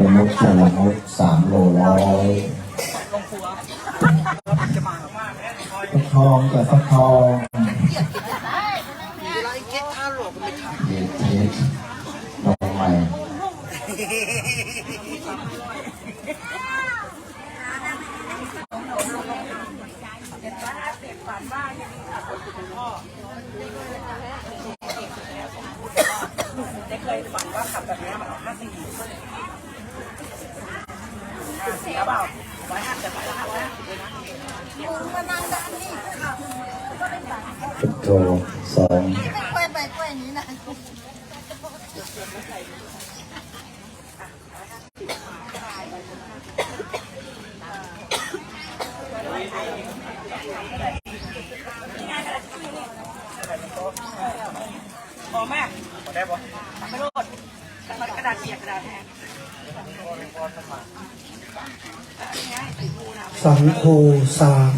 ละมุดชาละมุดสามโลร้อย องกับฟักทองเด็ดเด็ดลงใหม่ได้เคยฝันว่าขับแบบนี้มาห้าสี่ แล้วเปล่าร้อยห้าสิบร้อยห้าสิบพุทโธสองกล้วยไปกล้วยนี้นะ พอแม่ได้ปะไม่รอดกระดาษเปียกกระดาษแห้ง สังโฆสาม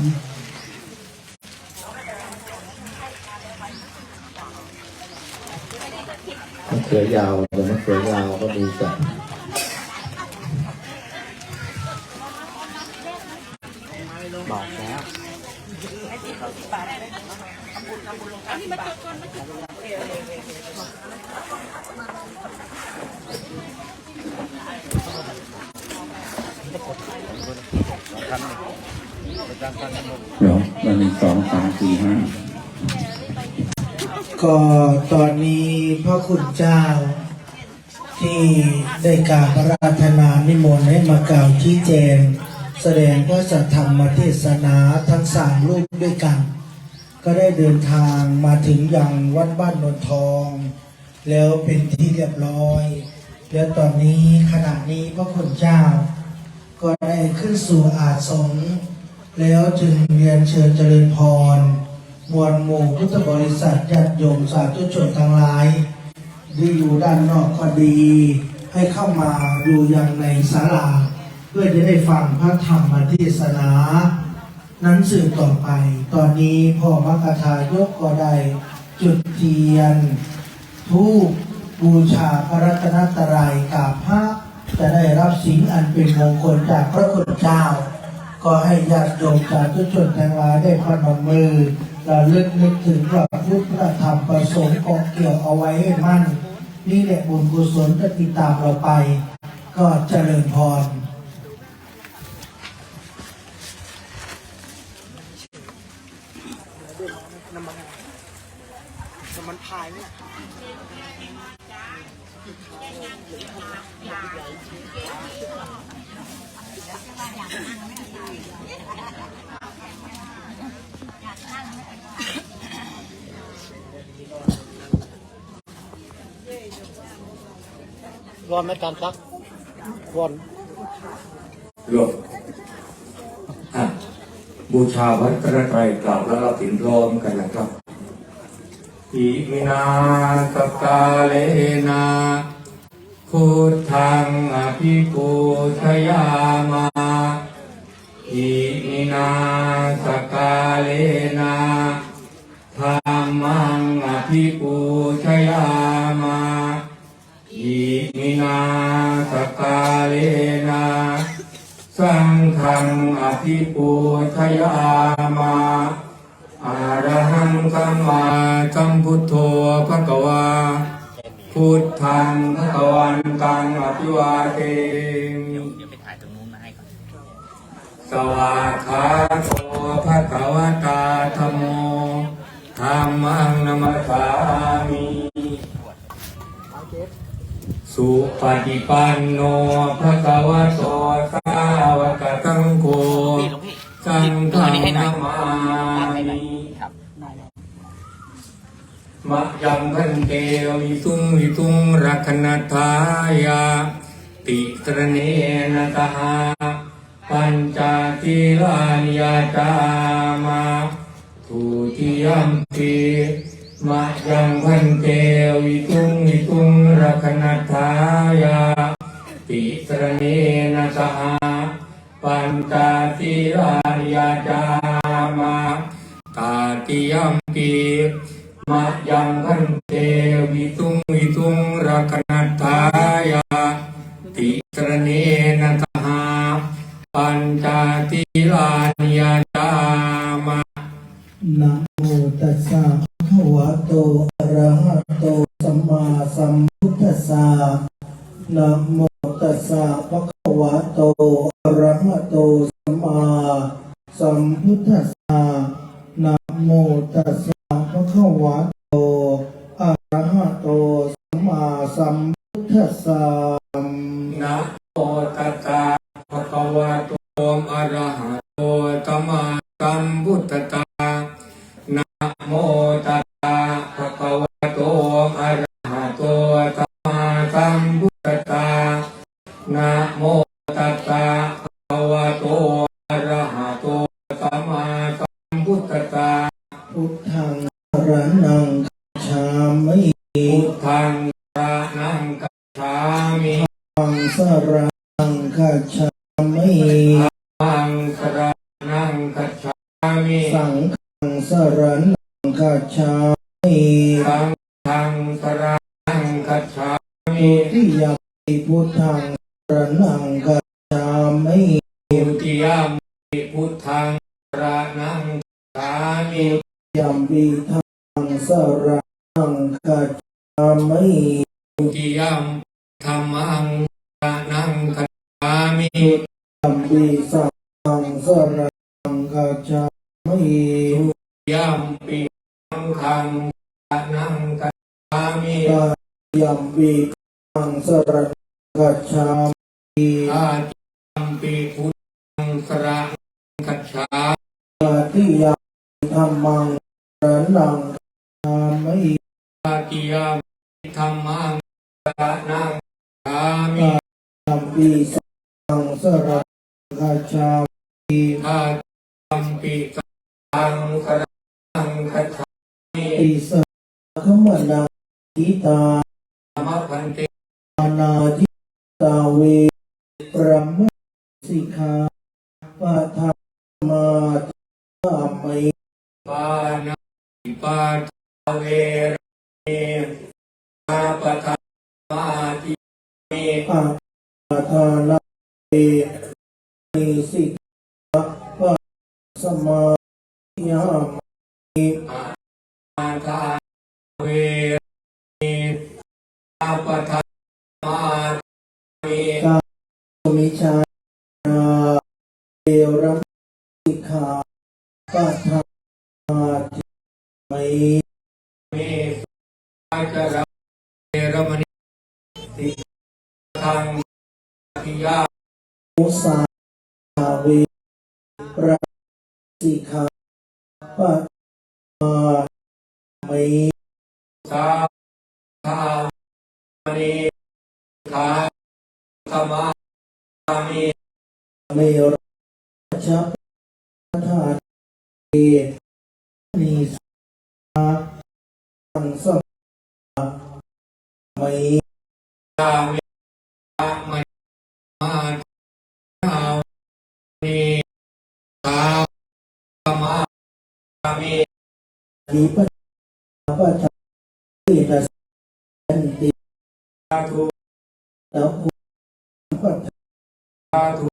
มะเขือยาวแต่มะเขือยาวก็มีแต่ เดี๋ยวมันมีสองสามสี่ห้าก็ตอนนี้พระคุณเจ้า ที่ได้กล่าวพระราชนานิมนต์ให้มากล่าวชี้แจงแสดงพระสัทธรรมเทศนาทั้งสามรูปด้วยกัน ก็ได้เดินทางมาถึงยังวัดบ้านนนทอง แล้วเป็นที่เรียบร้อย แล้วตอนนี้ขณะนี้พระคุณเจ้า ก็ได้ขึ้นสู่อาสงแล้วจึงเรียนเชิญเจริญพรมวลหมู่พุทธบริษัทญาติโยมสาธุชนทั้งหลายที่อยู่ด้านนอกก็ดี ให้เข้ามาอยู่ยังในศาลาเพื่อจะได้ฟังพระธรรมเทศนา นั้นสืบต่อไป ตอนนี้พ่อมัคคทายกก็ได้จุดเทียน ทูปบูชาพระรัตนตรัยกราบพระ จะได้รับสิ่งอันเป็นมงคลจากพระคุณเจ้า ก็ให้ญาติโยมสาธุชนทั้งหลายได้พนมมือระลึกนึกถึงพระพุทธธรรมประสงค์กองเกี่ยวเอาไว้ให้มั่น นี่แหละบุญกุศลจะติดตามเราไป ก็เจริญพรมัน พายเนี่ยรอนไม่การซักรอนรวมอะบูชาวัดพระไตรกล่าวแล้วเราถึงพร้อมกันนะครับ อิมินาสกาเลนะพุทธังอภิปูชยามาอิมินาสกาเลนะธรรมังอภิปูชยามาอิมินาสกาเลนะสังฆังอภิปูชยามา ระหังสัมมาสัมพุทโธภะคะวาพุทธังภะคะวันตังอภิวาเทมิสวากขาโตภะคะวตาธโมธัมมังนมัสสามิสุปฏิปันโนภะคะวะโตส สังฆังนามามิมมะยังพันเตวิสุงวิสุงรักนัทายาติสรเนนะตหาปัญจทิลานิยาจามาทุติยมปีมะยังพันเตวิสุงวิสุงรักนัท วิตุงวิตุงรักนัตถายาติสรเนนัตหาปัญจติลานิยาจามานะโมตัสสะภะวะโตอะระหะโตสัมมาสัมพุทธัสสะนะโมตัสสะภะคะวะโตอะระหะโตสัมมาสัมพุทธัสสะนะโมตัสสะภะคะวะโตอะระหะ โตสัมมาสัมพุทธัสสะนะโมตัสสะภะคะวะโตอะระหะโตสัมมาสัมพุทธัสสะนะโมตัสสะภะคะวะโตอะระหะโตสัมมาสัมพุทธัสสะนะโมตัสสะภะคะวะโตอะระหะโตสัมมาสัมพุทธัสสะพุทธังสรณัง พุทธังสรณังกัจฉามิธังสรณังคัจฉามิธังสรณังกัจฉามิสังฆังสรณังคัจฉามิสังฆังสรณังกัจฉามิทุติยมปิพุทธังสรณังคัจฉามิทุติยมปิพุทธังสรณังกัจฉามิยัมปิธังสรณั งคัจฉามิทุติยมธัมมังสรณังกัจฉามิยัมปิสังฆังสรณังคัจฉามิทุติยมปิสังฆังสรณังกัจฉามิตายัมปิธังสรณังคัจฉามิอาติยมปิพุทธังสรณังกัจฉามิตาติยัมปิธัมมังสรณังคัจฉามิ อาติยมปิธัมมังสรณังกัจฉามิยัมปิสังฆังสรณังคัจฉามิอาตัมปิสังสรังคัจฉามิอิสะขมนาทิตาธรรมพันเตอานาทิตาเวปรมสิกขา ปะทานาเวนิสิกขาปะสมาธิยามิอาทาเวรเมอาปะทามาติเมมิชานาเอรมสิกขาปะธรรมาธิไมเมอาจ ทังทิยามุสาเวระสิกขาปะมามิสาธามณีขาธรรมามิเมรชัพธาเอนิสาสังสมามิตามิ มาทามิขาธรรามินิปปัจจิตัสสันติสาธุตะภูปัจสาธุจนิป